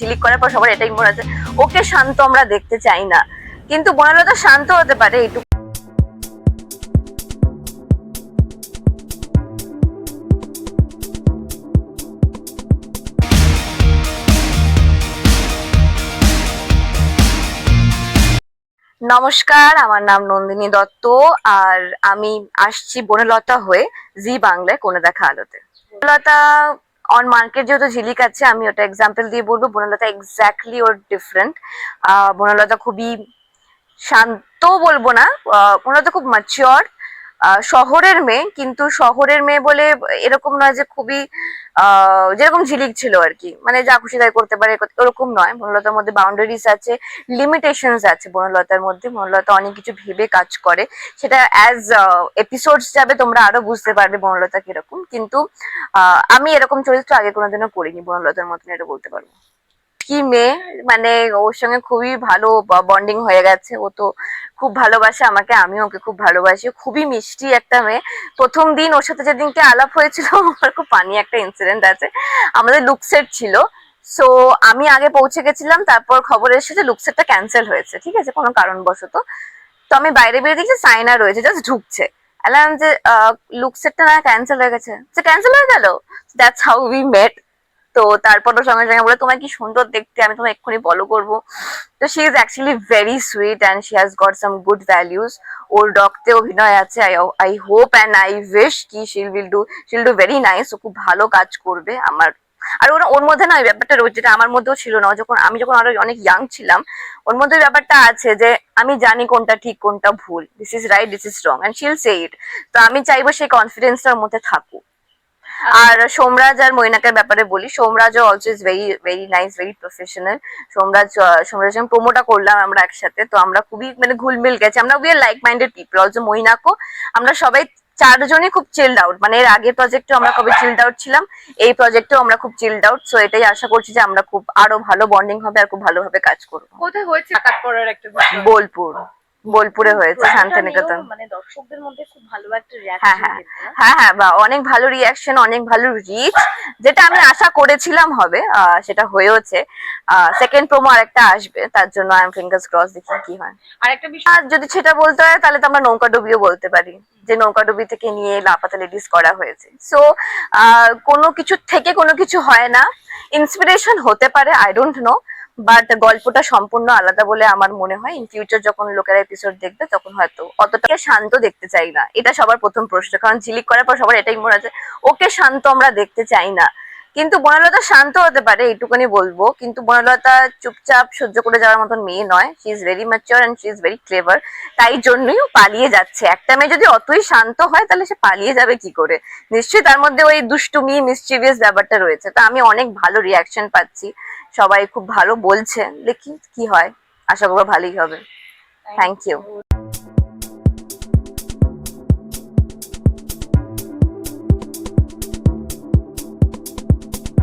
Click করার পর সবার এটাই মনে আছে। ওকে শান্ত আমরা দেখতে চাই না। কিন্তু বনলতা শান্ত হতে পারে, এইটুকু। নমস্কার, আমার নাম নন্দিনী দত্ত, আর আমি আসছি বনলতা হয়ে জি বাংলায় কোনো দেখা আলোতে। বনলতা অন মার্কেট যেহেতু ঝিলিক আছে, আমি ওটা এক্সাম্পল দিয়ে বলব। বনলতা এক্স্যাক্টলি ওর ডিফারেন্ট বনলতা খুবই শান্ত বলব না। বনলতা খুব ম্যাচিওর শহরের মেয়ে কিন্তু শহরের মেয়ে বলে এরকম নয় যে খুবই আহ, যেরকম ঝিলিক ছিল আর কি। মানে যা খুশি তাই করতে পারে ওরকম নয়। বনলতার মধ্যে বাউন্ডারিজ আছে লিমিটেশনস আছে বনলতার মধ্যে। বনলতা অনেক কিছু ভেবে কাজ করে। সেটা অ্যাজ এপিসোডস যাবে তোমরা আরও বুঝতে পারবে বনলতা কীরকম। কিন্তু আমি এরকম চরিত্র আগে কোনোদিনও করিনি বনলতার মতন এটা বলতে পারব। কি মেয়ে মানে ওর সঙ্গে খুবই ভালো বন্ডিং হয়ে গেছে। ও তো খুব ভালোবাসে আমাকে আমি ওকে খুব ভালোবাসি। খুবই মিষ্টি একটা মেয়ে। প্রথম দিন ওর সাথে যেদিনকে আলাপ হয়েছিল, আমার খুব পানি একটা ইনসিডেন্ট আছে। আমাদের লুকসেট ছিল। সো আমি আগে পৌঁছে গেছিলাম, তারপর খবর এসেছে লুকসেটটা ক্যান্সেল হয়েছে। ঠিক আছে? কোনো কারণবশত। তো আমি বাইরে বেরিয়ে দেখছি সাইনা রয়েছে জাস্ট ঢুকছে। এলাম যে লুকসেটটা না ক্যান্সেল হয়ে গেছে। সে ক্যান্সেল হয়ে গেল। দ্যাটস হাউ উই মেট তো তারপর ওর সঙ্গে সঙ্গে বলে, তোমায় কি সুন্দর দেখতে, আমি তোমায় এক্ষুনি ফলো করব। তো she is actually very sweet and she has got some good values ওর রক্তে অভিনয় আছে I I hope and I wish কি she'll will do she'll do very nice ও খুব ভালো কাজ করবে আমার। আর ওরা, ওর মধ্যে না ওই ব্যাপারটা রয়েছে যেটা আমার মধ্যেও ছিল না যখন, আমি যখন আরও অনেক ইয়াং ছিলাম, ওর মধ্যে ব্যাপারটা আছে যে, আমি জানি কোনটা ঠিক, কোনটা ভুল this is right this is wrong and she'll say it তো আমি চাইব সেই কনফিডেন্সটার মধ্যে থাকুক। আর সোমরাজ আর মৈনাকের ব্যাপারে বলি Somraj also is very very nice very professional Somraj Somraj যখন প্রোমোটা করলাম আমরা একসাথে তো আমরা খুবই মানে ঘুলমিল গেছি। আমরা we are like minded people also মৈনাকও আমরা সবাই চারজনই খুব চিল্ড আউট মানে এর আগের প্রজেক্টেও আমরা খুবই চিল্ড আউট ছিলাম এই প্রজেক্টেও আমরা খুব চিল্ড আউট সো এটাই আশা করছি যে আমরা খুব আরও ভালো বন্ডিং হবে আর খুব ভালোভাবে কাজ করব। কোথায় হয়েছে বোলপুর। বোলপুরে হয়েছে শান্তিনিকেতন। মানে দর্শকদের মধ্যে খুব ভালো একটা হ্যাঁ, রিয়াকশন হ্যাঁ। হ্যাঁ হ্যাঁ বা অনেক ভালো রিয়াকশন অনেক ভালো রিচ যেটা আমি আশা করেছিলাম হবে সেটা হয়েওছে। সেকেন্ড প্রোমো আরেকটা আসবে তার জন্য আই এম ফিঙ্গার্স ক্রস দেখি কি হয়। আর একটা বিষয় আর যদি সেটা বলতে হয় তাহলে তো আমরা নৌকা ডুবিও বলতে পারি যে নৌকা ডুবি থেকে নিয়ে লাপাতা লেডিস করা হয়েছে। সো কোনো কিছু থেকে কোনো কিছু হয় না। ইন্সপিরেশন হতে পারে আই ডোন্ট নো বাট গল্পটা সম্পূর্ণ আলাদা বলে আমার মনে হয়। ইন ফিউচার যখন লোকেরা এপিসোড দেখবে, তখন হয়তো অতটা শান্ত দেখতে চাই না। এটা সবার প্রথম প্রশ্ন। কারণ ঝিলিক করার পর সবার এটাই মনে আছে, ওকে শান্ত আমরা দেখতে চাই না। কিন্তু বনলতা শান্ত হতে পারে, এইটুকুনি বলব। কিন্তু বনলতা চুপচাপ সহ্য করে যাওয়ার মতন মেয়ে নয়। She is very mature and she is very clever তাই জন্যই ও পালিয়ে যাচ্ছে। একটা মেয়ে যদি অতই শান্ত হয়, তাহলে সে পালিয়ে যাবে কি করে? নিশ্চয়ই তার মধ্যে ওই দুষ্টুমি মিসচিভিয়াস ব্যাপারটা রয়েছে। তো আমি অনেক ভালো রিয়াকশন পাচ্ছি। সবাই খুব ভালো বলছে দেখি কি হয়। আশা করব ভালোই হবে। Thank you